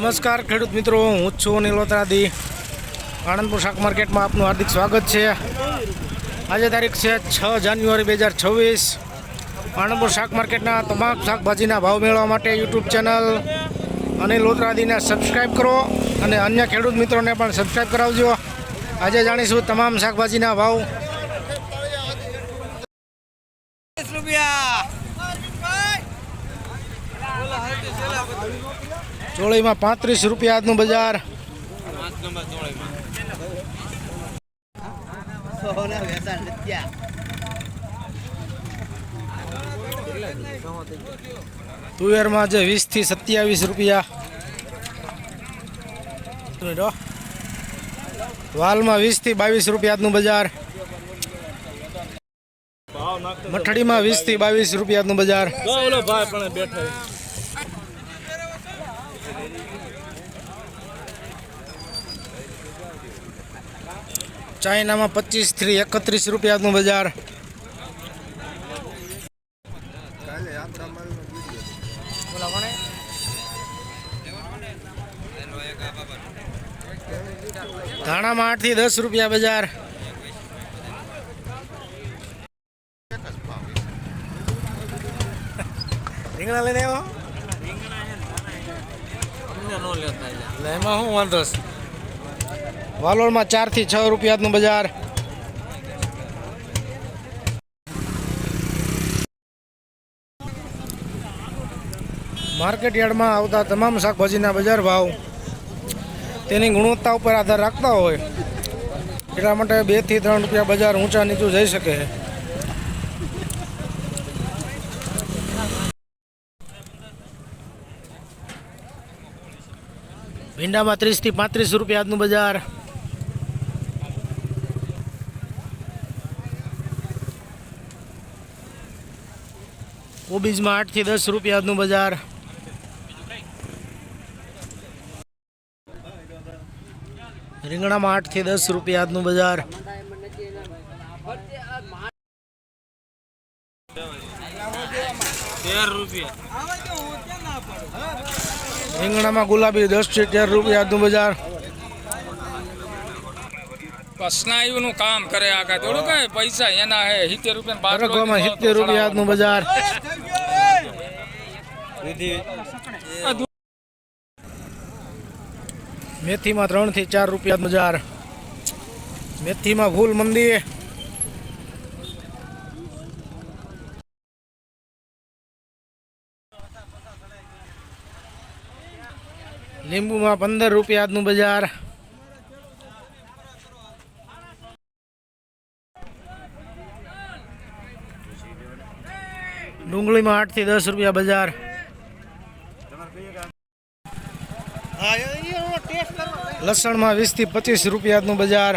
નમસ્કાર ખેડૂત મિત્રો, હું છું છું નીલોત્રાદી આણંદપુર શાક માર્કેટમાં આપનું હાર્દિક સ્વાગત છે. આજે તારીખ છે છ જાન્યુઆરી બે હજાર છવ્વીસ. આણંદપુર શાક માર્કેટના તમામ શાકભાજીના ભાવ મેળવવા માટે યુટ્યુબ ચેનલ અને લોત્રાદીને સબસ્ક્રાઈબ કરો અને અન્ય ખેડૂત મિત્રોને પણ સબસ્ક્રાઈબ કરાવજો. આજે જાણીશું તમામ શાકભાજીના ભાવ ચોળીમાં પાંત્રીસ રૂપિયા આજનું બજાર. તુવેરમાં જે વીસથી સત્યાવીસ રૂપિયા. વાલમાં વીસથી બાવીસ રૂપિયા આજનું બજાર. મઠડીમાં વીસથી બાવીસ રૂપિયા આજનું બજાર. ચાઇનામાં પચીસથી એકત્રીસ રૂપિયાનું બજાર. ધાણામાં આઠથી દસ રૂપિયા બજાર. રીંગણા લઈને આવ્યો એમાં શું વાંધો છે? વાલોળમાં ચારથી છ રૂપિયાનું બજાર. માર્કેટ યાર્ડમાં આવતા તમામ શાકભાજીના બજાર ભાવ તેની ગુણવત્તા ઉપર આધાર રાખતા હોય એટલા માટે બેથી ત્રણ રૂપિયા બજાર ઊંચા નીચું જઈ શકે. ભીંડામાં ત્રીસથી પાંત્રીસ રૂપિયા આજનું બજાર. કોબીજમાં આઠથી દસ રૂપિયાનું બજાર. રીંગણામાં આઠથી દસ રૂપિયાનું બજાર. રૂપિયા. રીંગણામાં ગુલાબી દસથી તેર રૂપિયાનું બજાર. સ્નાયુનું કામ કરે આગળ. થોડું કઈ પૈસા એના હે સિત્તેર રૂપિયા બાર બરગવામાં સિત્તેર રૂપિયા આજનું બજાર. મેથીમાં ત્રણથી ચાર રૂપિયા બજાર. મેથીમાં ફૂલ મંદી લીંબુમાં પંદર રૂપિયાનું બજાર. ડુંગળીમાં આઠથી દસ રૂપિયા બજાર. લસણમાં વીસથી પચીસ રૂપિયાનું બજાર.